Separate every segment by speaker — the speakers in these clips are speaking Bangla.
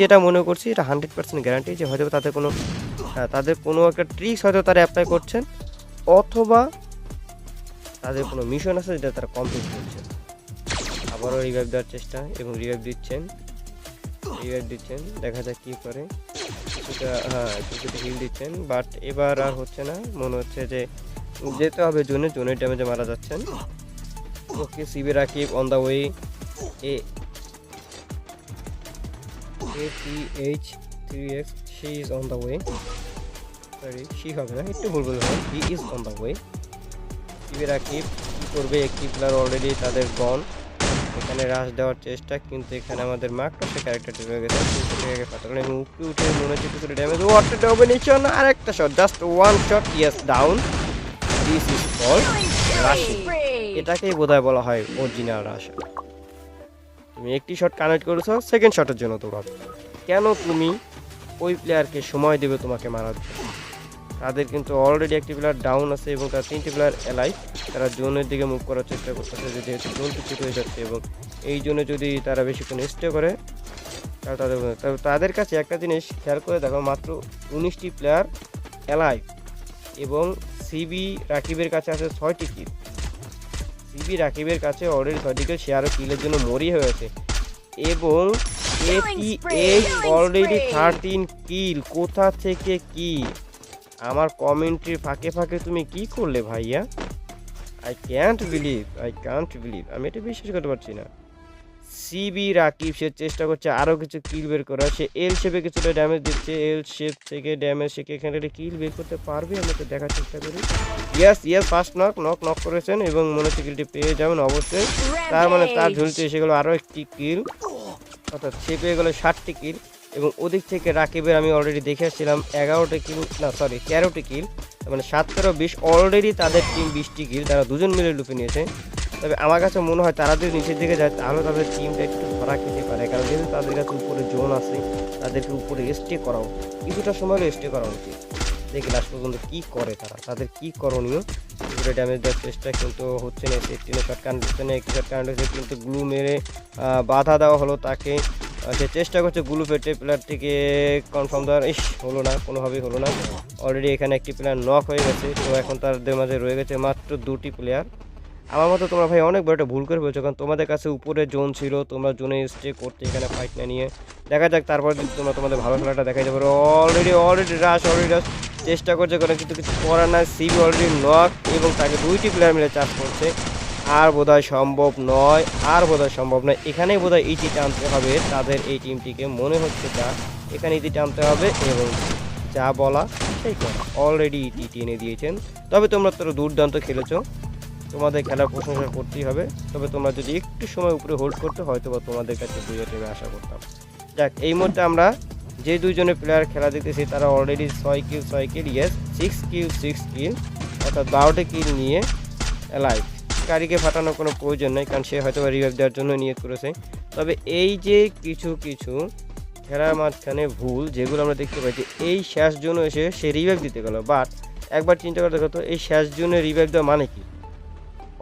Speaker 1: যেটা মনে করছি এটা হান্ড্রেড পার্সেন্ট গ্যারান্টি যে হয়তো তাদের কোনো হ্যাঁ, তাদের কোনো একটা ট্রিক্স হয়তো তারা অ্যাপ্লাই করছেন অথবা তাদের কোনো মিশন আছে যেটা তারা কমপ্লিট করছে আবারও রিভাইভ দেওয়ার চেষ্টা এবং রিভাইভ দিচ্ছেন। রিভাইভ দিচ্ছেন দেখা যাক কী করে। হ্যাঁ হিল দিচ্ছেন বাট এবার আর হচ্ছে না। মনে হচ্ছে যে যেতে হবে জোনে জোনের ড্যামেজে মারা যাচ্ছেন। Okay CB Rakib on the way A A T H three X she is on the way sorry she হবে না একটু ভুল বলতে হবে he is on the way CB Rakib কী করবে একটি প্লেয়ার অলরেডি তাদের গন এখানে রাশ দেওয়ার চেষ্টা কিন্তু এখানে আমাদের মার্কটা সে ক্যারেক্টারটি রয়ে গেছে। কিন্তু সেটাকে এবং উপরে উঠে মনে হচ্ছে কিছু ড্যামেজ ওয়াটার ডমিনেশন আর একটা shot just one shot yes down this is call রাশি এটাকেই বোধহয় বলা হয় অরিজিনাল রাশা তুমি একটি শট কানেক্ট করেছ সেকেন্ড শটের জন্য তোমার। কেন তুমি ওই প্লেয়ারকে সময় দেবে তোমাকে মারার জন্য? তাদের কিন্তু অলরেডি একটি প্লেয়ার ডাউন আছে এবং তার তিনটি প্লেয়ার এলাই তারা জোনের দিকে মুভ করার চেষ্টা করতেছে যে যেহেতু জোন কিছু হয়ে যাচ্ছে এবং এই জোনে যদি তারা বেশিক্ষণ স্টে করে তাদের তাদের কাছে একটা জিনিস খেয়াল করে দেখো, মাত্র উনিশটি প্লেয়ার এলাই এবং সিবি রাকিবের কাছে আছে ছয়টি কিল সিবি রাকিবের কাছে অলরেডি সঠিক শেয়ার সে আরও কিলের জন্য মরি হয়েছে। এবং অলরেডি থার্টিন কিল কোথা থেকে কি? আমার কমেন্ট্রির ফাঁকে ফাঁকে তুমি কি করলে ভাইয়া? I can't believe I can't believe আমি এটা বিশ্বাস করতে পারছি না। সিবি রাকিব সে চেষ্টা করছে আরও কিছু কিল বের করার। সে এল শেপে কিছুটা ড্যামেজ দিচ্ছে। এল শেপ থেকে ড্যামেজ সে এখানে একটা কিল বের করতে পারবে? আমি তো দেখার চেষ্টা করি yes yes first knock knock knock করেছেন এবং মনে হচ্ছে কিলটি পেয়ে যাবেন অবশ্যই। তার মানে তার ঝুলতে এসে গেলো আরও একটি কিল অর্থাৎ সে পেয়ে গেলো ষাটটি কিল এবং ওদিক থেকে রাকিবের আমি অলরেডি দেখে আসছিলাম এগারোটি কিল না সরি তেরোটি কিল মানে সাত তেরো বিশ অলরেডি তাদের টিম বিশটি কিল তারা দুজন মিলে লুপে নিয়েছে। তবে আমার কাছে মনে হয় তারা যদি নিচের দিকে যায়, তাহলে তাদের টিমটা একটু ধরা খেতে পারে। কারণ যেহেতু তাদের কাছে উপরে জোন আছে, তাদেরকে উপরে স্টে করা কিছুটা সময় স্টে করা উচিত। দেখি লাস্ট পর্যন্ত কী করে তারা, তাদের কী করণীয়? উপরে ড্যামেজ দেওয়ার চেষ্টা কিন্তু হচ্ছে না। এইটিনে শর্ট কারেন্ট হচ্ছে না একটি শর্ট কারেন্ট হচ্ছে কিন্তু গ্লু মেরে বাধা দেওয়া হলো তাকে। সে চেষ্টা করছে গ্লু পেটে প্লেয়ারটিকে কনফার্ম দেওয়ার। ইস, হলো না, কোনোভাবেই হলো না। অলরেডি এখানে একটি প্লেয়ার নক হয়ে গেছে, তো এখন তাদের মাঝে রয়ে গেছে মাত্র দুটি প্লেয়ার আমার মতো তোমরা ভাই অনেক বড় একটা ভুল করে ফেলছো, কারণ তোমাদের কাছে উপরে জোন ছিল, তোমরা জোনে স্টে করতে এখানে ফাইট না নিয়ে। দেখা যাক তারপর যদি তোমরা তোমাদের ভালো খেলাটা দেখাই যাবে। Already already rush already rush চেষ্টা করছে কোনো কিন্তু কিছু করার নাই। সিবি অলরেডি নক এবং তাকে দুইটি প্লেয়ার মিলে চাষ করছে। আর বোধহয় সম্ভব নয়, আর বোধহয় সম্ভব নয়। এখানেই বোধহয় ইটি টানতে হবে তাদের এই টিমটিকে মনে হচ্ছে যা, এখানে ইটি টানতে হবে এবং যা বলা, সেই কথা অলরেডি ইটি টেনে দিয়েছেন। তবে তোমরা তো দুর্দান্ত খেলেছো। তোমাদের খেলার প্রশংসা করতেই হবে। তবে তোমরা যদি একটু সময় উপরে হোল্ড করতে হয়তো বা তোমাদের কাছে দুই টিমে আশা করতাম। যাক, এই মুহূর্তে আমরা যে দুইজনের প্লেয়ার খেলা দেখতেছি, তারা অলরেডি ছয় কিল ছয় kill yes six kill six kill অর্থাৎ বারোটি কিল নিয়ে লাইভ গাড়িকে ফাটানোর কোনো প্রয়োজন নেই, কারণ সে হয়তো রিভাইভ দেওয়ার জন্য নিয়ত করেছে। তবে এই যে কিছু কিছু খেলার মাঝখানে ভুল, যেগুলো আমরা দেখতে পাই যে এই শেষ জন্য এসে সে রিভাইভ দিতে গেল। বাট একবার চিন্তা করে দেখো তো, এই শেষ জন্য রিভাইভ দেওয়া মানে কি?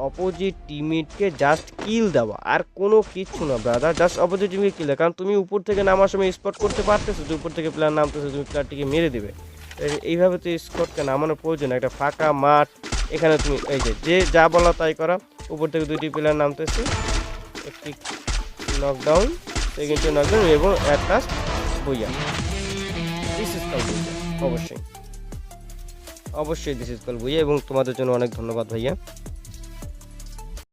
Speaker 1: অপোজিট টিমমেটকে জাস্ট কিল দেওয়া। আর কোনো কিচ্ছু না ব্রাদার জাস্ট অপোজিট টিমকে কিল দেওয়া। কারণ তুমি উপর থেকে নামার সময় স্পট করতে পারতেছো, যে উপর থেকে প্লেয়ার নামতেছো, তুমি প্লেয়ারটিকে মেরে দেবে। এইভাবে তো স্কটকে নামানোর প্রয়োজন একটা ফাঁকা মাঠ, এখানে তুমি, এই যে যে যা বলা তাই করা। উপর থেকে দুইটি প্লেয়ার নামতেছে। একটি নকডাউন সেকেন্ডটি নকডাউন এবং কল বইয়া অবশ্যই। অবশ্যই দিস ইজ কল বইয়া এবং তোমাদের জন্য অনেক ধন্যবাদ ভাইয়া।